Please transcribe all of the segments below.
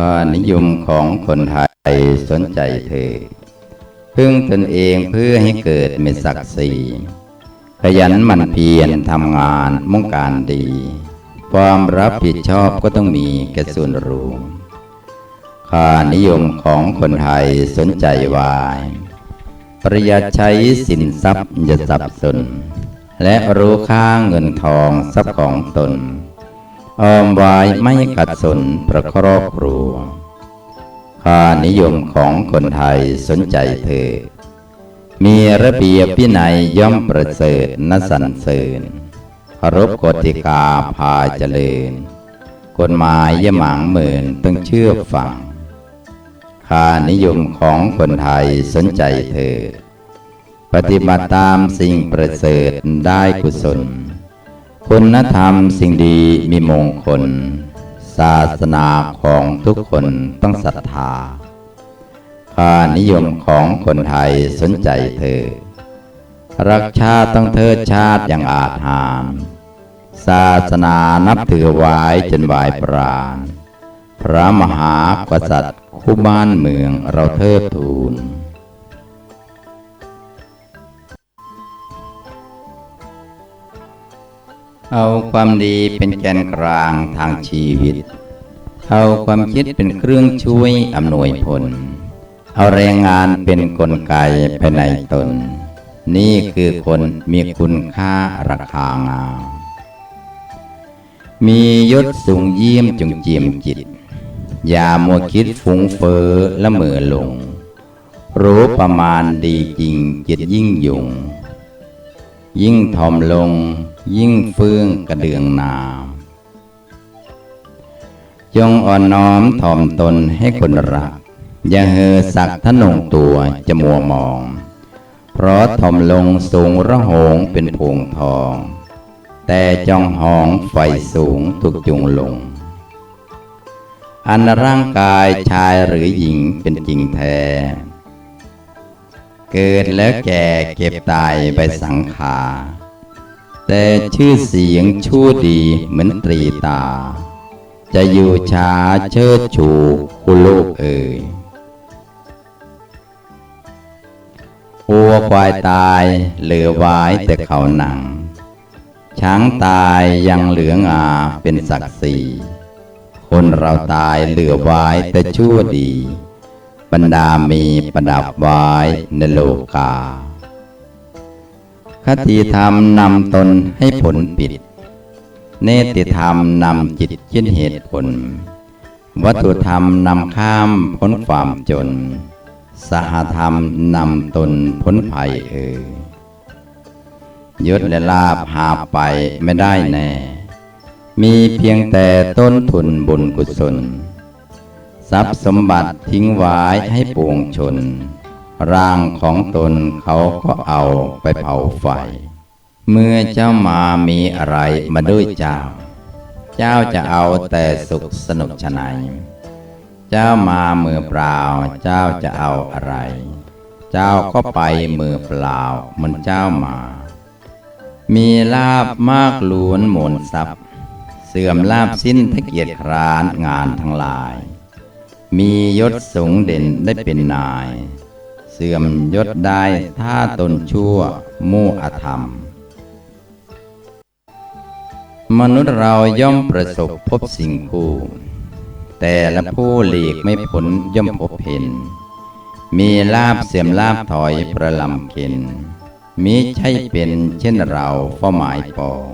ค่านิยมของคนไทยสนใจเธอ พึ่งตนเองเพื่อให้เกิดมีศักดิ์ศรีขยันหมันเพียรทำงานมุ่งการดี ความรับผิดชอบก็ต้องมีแก่ส่วนรวมค่านิยมของคนไทยสนใจวาย ประหยัดใช้สินทรัพย์อย่าสับสน และรู้ค่าเงินทองทรัพย์ของตน ออมไว้ไม่ขัดสนประครอบครัวค่านิยมของคนไทยสนใจเธอ มีระเบียบพินัยย่อมประเสริฐนสรรเสริญคารพกติกาพาเจริญ กฎหมายยหมางหมื่นต้องเชื่อฟังค่านิยมของคนไทยสนใจเธอ ปฏิบัติตามสิ่งประเสริฐได้กุศล คุณธรรมสิ่งดีมีมงคล ศาสนาของทุกคนต้องศรัทธาค่านิยมของคนไทยสนใจเธอ รักชาติต้องเทิดชาติอย่างอาจหารศาสนานับถือไว้จนวายปราณ พระมหากษัตริย์คู่บ้านเมืองเราเทิดทูน เอาความดีเป็นแกนกลางทางชีวิต เอาความคิดเป็นเครื่องช่วยอำนวยผล เอาแรงงานเป็นนกลไกภายในตน นี่คือคนมีคุณค่าราคางามมียศสูงเยี่ยมจงเจียมจิต อย่ามัวคิดฟุ้งเฟ้อละเมอหลง รู้ประมาณดีจริงจิตยิ่งยุ่ง ยิ่งทอมลง ยิ่งเฟื่องกระเดืองนามจงอ่อนน้อมถ่อมตนให้คนรัก อย่าเฮอสักทะนงตัวจะมัวมอง เพราะถ่อมลงสูงระหงเป็นพวงทอง แต่จองหองไฟสูงถูกจุงลง อันร่างกายชายหรือหญิงเป็นจริงแท้ เกิดแล้วแก่เก็บตายไปสังขาร แต่ชื่อเสียงชั่วดีเหมือนตรีตา จะอยู่ช้าเชิดชูคุโลกเอ่ยวัวควายตายเหลือไว้แต่เขาหนัง ช้างตายยังเหลืองอาเป็นศักดิ์ศรีคนเราตายเหลือไว้แต่ชั่วดี บรรดามีประดับไว้ในโลกา คติธรรมนำตนให้ผลปิด เนติธรรมนำจิตคิดเหตุผล วัตถุธรรมนำข้ามพ้นความจน สหธรรมนำตนพ้นภัยเอ่ยยศและลาภหาไปไม่ได้แน่ มีเพียงแต่ต้นทุนบุญกุศล ทรัพย์สมบัติทิ้งไว้ให้ปวงชน ร่างของตนเขาก็เอาไปเผาไฟ เมื่อเจ้ามามีอะไรมาด้วยเจ้า เจ้าจะเอาแต่สุขสนุกชนายเจ้ามามือเปล่า เจ้าจะเอาอะไร เจ้าก็ไปมือเปล่ามือนเจ้ามา มีลาบมากหลวนหมุนทรัพย์ เสื่อมลาบสิ้นถ้าเกียรติคร้านงานทั้งหลาย มียศสูงเด่นได้เป็นนาย เสื่อมยศได้ถ้าตนชั่วมู่อธรรม มนุษย์เราย่อมประสบพบสิ่งคู่ แต่ละผู้หลีกไม่พ้นย่อมพบเห็น มีลาบเสื่อมลาบถอยประลำเข็นมิใช่เป็นเช่นเราเฝ้าหมายปอง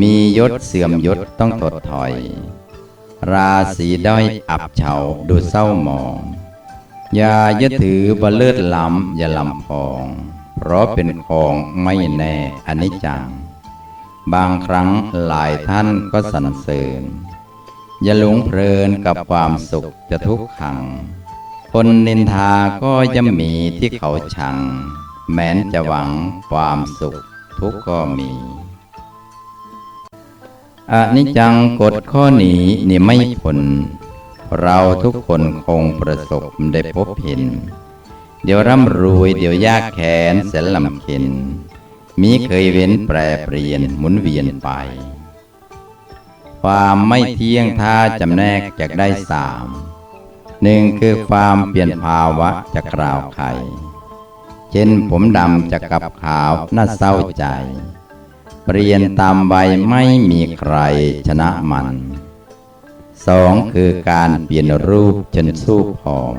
มียศเสื่อมยศต้องถดถอย ราศีด้อยอับเฉาดูเศร้าหมอง อย่ายึดถือว่าเลิศล้ำอย่าลำพอง เพราะเป็นของไม่แน่อนิจจัง บางครั้งหลายท่านก็สรรเสริญ อย่าหลงเพลินกับความสุขจะทุกขัง คนนินทาก็ย่อมมีที่เขาชัง แม้นจะหวังความสุขทุกข์ก็มีอนิจจังกฎข้อนี้นี่ไม่ผล เราทุกคนคงประสบได้พบเห็น เดี๋ยวร่ำรวยเดี๋ยวยากแขนแสนลำเข็นมีเคยเว้นแปรเปลี่ยนหมุนเวียนไป ความไม่เที่ยงท่าจำแนกจากได้สามหนึ่งคือความเปลี่ยนภาวะจากล่าวไข เช่นผมดำจากกับขาวน่าเศร้าใจ เปลี่ยนตามวัยไม่มีใครชนะมัน สองคือการเปลี่ยนรูปจนสู้ผอม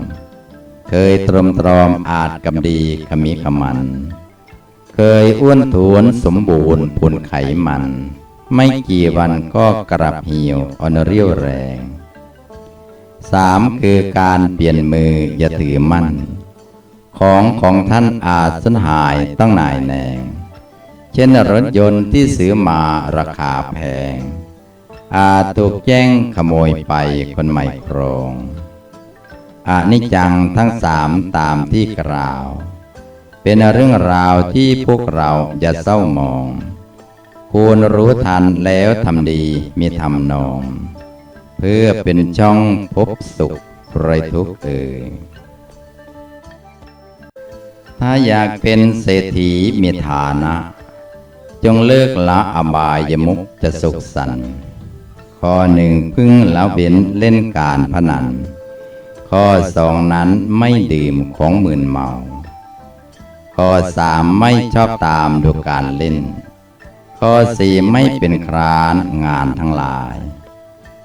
เคยตรมตรอมอาจกำดีขมิขมัน เคยอ้วนทวนสมบูรณ์พุนไขมัน ไม่กี่วันก็กระบเหี่ยวอ่อนเรียวแรงสามคือการเปลี่ยนมืออย่าถือมั่น ของของท่านอาจสูญหายต้องนายแนง เช่นรถยนต์ที่ซื้อมาราคาแพง อาจถูกแย่งขโมยไปคนใหม่ครองอานิจจังทั้งสามตามที่กล่าว เป็นเรื่องราวที่พวกเราอย่าเศร้ามองควรรู้ทันแล้วทำดีมีทำนอง เพื่อเป็นช่องพบสุขไรทุกข์เอ่ยถ้าอยากเป็นเศรษฐีมีฐานะ จงเลิกละอบายมุกจะสุขสันต์ ข้อหนึ่งพึ่งละเว้นเล่นการพนัน ข้อสองนั้นไม่ดื่มของหมื่นเมา ข้อสามไม่ชอบตามดูการเล่น ข้อสี่ไม่เป็นครานงานทั้งหลาย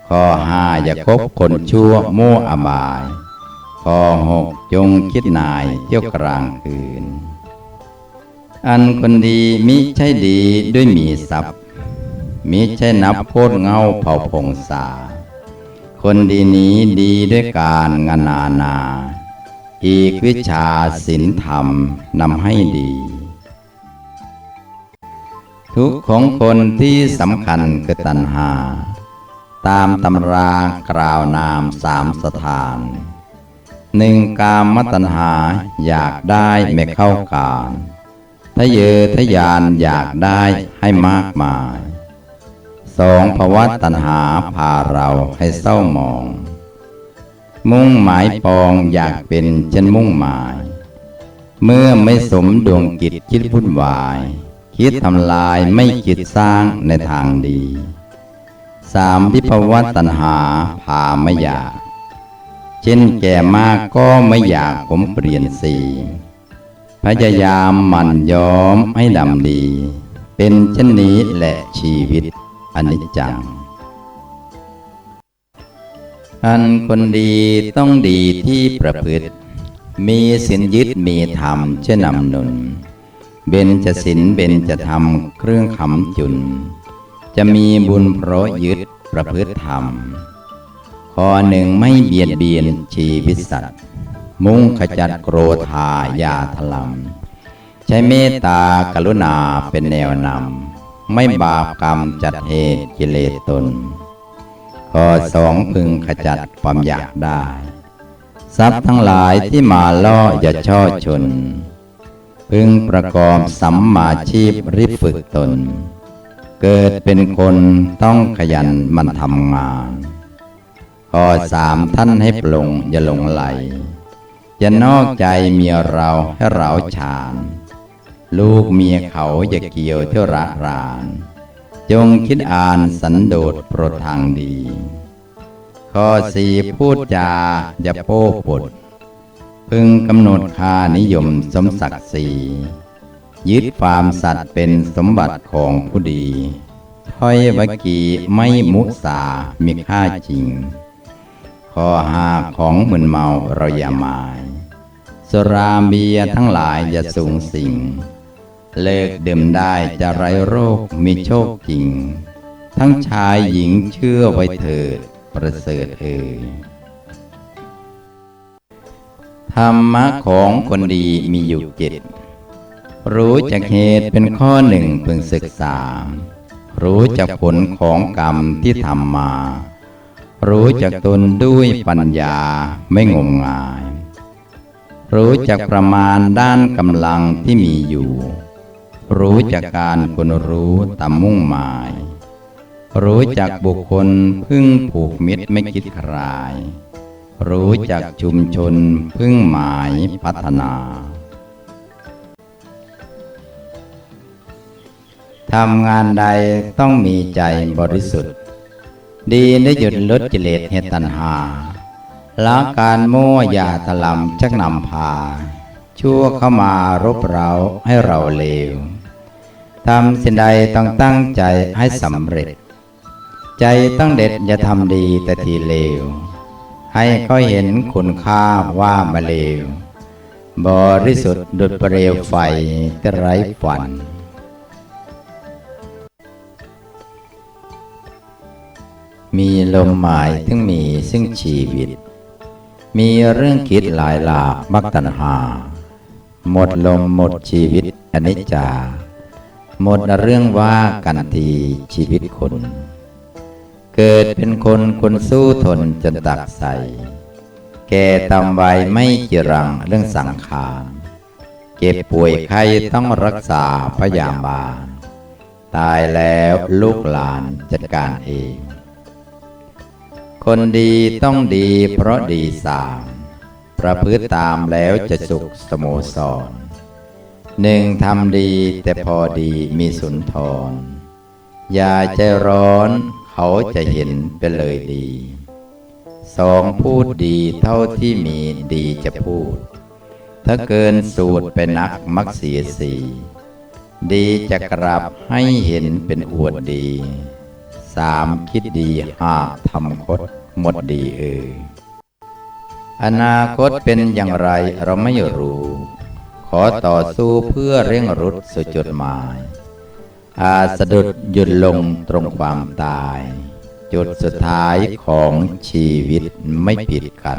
ข้อห้าอย่าคบคนชั่วโม่อบาย ข้อหกจงคิดนายเที่ยวกลางคืน อันคนดีมิใช่ดีด้วยมีทรัพย์ มิใช่นับโคตเงาเผ่าพงษา คนดีนี้ดีด้วยการงานานา อีกวิชาศิลธรรมนำให้ดี ทุกข์ของคนที่สำคัญคือตัณหา ตามตำรากล่าวนามสามสถานหนึ่งกามตัณหาอยากได้ไม่เข้าการทะเยอทะยานอยากได้ให้มากมาย สองภวะตัณหาพาเราให้เศร้าหมอง มุ่งหมายปองอยากเป็นเช่นมุ่งหมาย เมื่อไม่สมดวงกิจคิดพุ่นวาย คิดทำลายไม่คิดสร้างในทางดีสามพิภวะตัณหาพาไม่อยาก เช่นแก่มากก็ไม่อยากผมเปลี่ยนสีพยายามหมั่นย้อมให้ดำดี เป็นเช่นนี้แหละชีวิต อนิจจัง อันคนดีต้องดีที่ประพฤติ มีสินยึดมีธรรมเช่นนำนุน เบญจะสินเบญจะธรรมเครื่องขำจุน จะมีบุญเพราะยึดประพฤติธรรม ข้อหนึ่งไม่เบียดเบียนชีวิตสัตว์ มุ่งขจัดโกรธายาทลำใช้เมตตากรุณาเป็นแนวนำ ไม่บาปกรรมจัดเหตุกิเลสตน ข้อสองพึงขจัดความอยากได้ ทรัพย์ทั้งหลายที่มาล่ออย่าช่อชน พึงประกอบสัมมาชีพริบฝึกตน เกิดเป็นคนต้องขยันมันทำงาน ข้อสามท่านให้ปลงอย่าหลงไหลอย่านอกใจเมียเราให้เราฉาน ลูกเมียเขาอย่าเกี่ยวเที่ยวระราน จงคิดอ่านสันโดษโปรดทางดี ข้อสี่พูดจาอย่าโป้ปด พึงกำหนดค่านิยมสมศักดิ์ศรียึดความสัตย์เป็นสมบัติของผู้ดีถ้อยวกีไม่มุสามีค่าจริง ข้อหาของมึนเมาเราอย่าหมาย สราเบียทั้งหลายอย่าสูงสิ่ง เลิกดื่มได้จะไร้โรคมีโชคจริง ทั้งชายหญิงเชื่อไว้เถิด ประเสริฐเอ่ยธรรมะของคนดีมีอยู่เจ็ดรู้จักเหตุเป็นข้อหนึ่งพึงศึกษา รู้จักผลของกรรมที่ทำมา รู้จักตนด้วยปัญญาไม่งมงาย รู้จักประมาณด้านกำลังที่มีอยู่ รู้จักการคนรู้ตามมุ่งหมาย รู้จักบุคคลพึ่งผูกมิตรไม่คิดคราย รู้จักชุมชนพึ่งหมายพัฒนาทำงานใดต้องมีใจบริสุทธิ์ ดีได้หยุดลดกิเลสเหตุตัณหาละการมั่วยาตะลำชักนำพา ชั่วเข้ามารบเราให้เราเลว ทำสิ่งใดต้องตั้งใจให้สำเร็จ ใจต้องเด็ดอย่าทำดีแต่ทีเลว ให้เขาเห็นคุณค่าว่ามาเลว บริสุทธิ์ดุจเปลวไฟที่ไร้ฝันมีลมหมายถึงมีซึ่งชีวิต มีเรื่องคิดหลายหลากมักตัณหา หมดลมหมดชีวิตอนิจจา หมดเรื่องว่ากันทีชีวิตคน เกิดเป็นคนคนสู้ทนจนตักใส แก่ตำไว้ไม่จีรังเรื่องสังขารเก็บป่วยไข้ต้องรักษาพยาบาล ตายแล้วลูกหลานจัดการเอง คนดีต้องดีเพราะดีสาม ประพฤติตามแล้วจะสุขสโมสร หนึ่งทำดีแต่พอดีมีสุนทร อย่าใจร้อนเขาจะเห็นไปเลยดีสองพูดดีเท่าที่มีดีจะพูด ถ้าเกินสูตรไปนักมักเสียสีดีจะกลับให้เห็นเป็นอวดดีสามคิดดีหาทำคดหมดดีเอออนาคตเป็นอย่างไรเราไม่รู้ ขอต่อสู้เพื่อเร่งรุดสู่จุดหมาย อาสะดุดหยุดลงตรงความตาย จุดสุดท้ายของชีวิตไม่ปิดกัน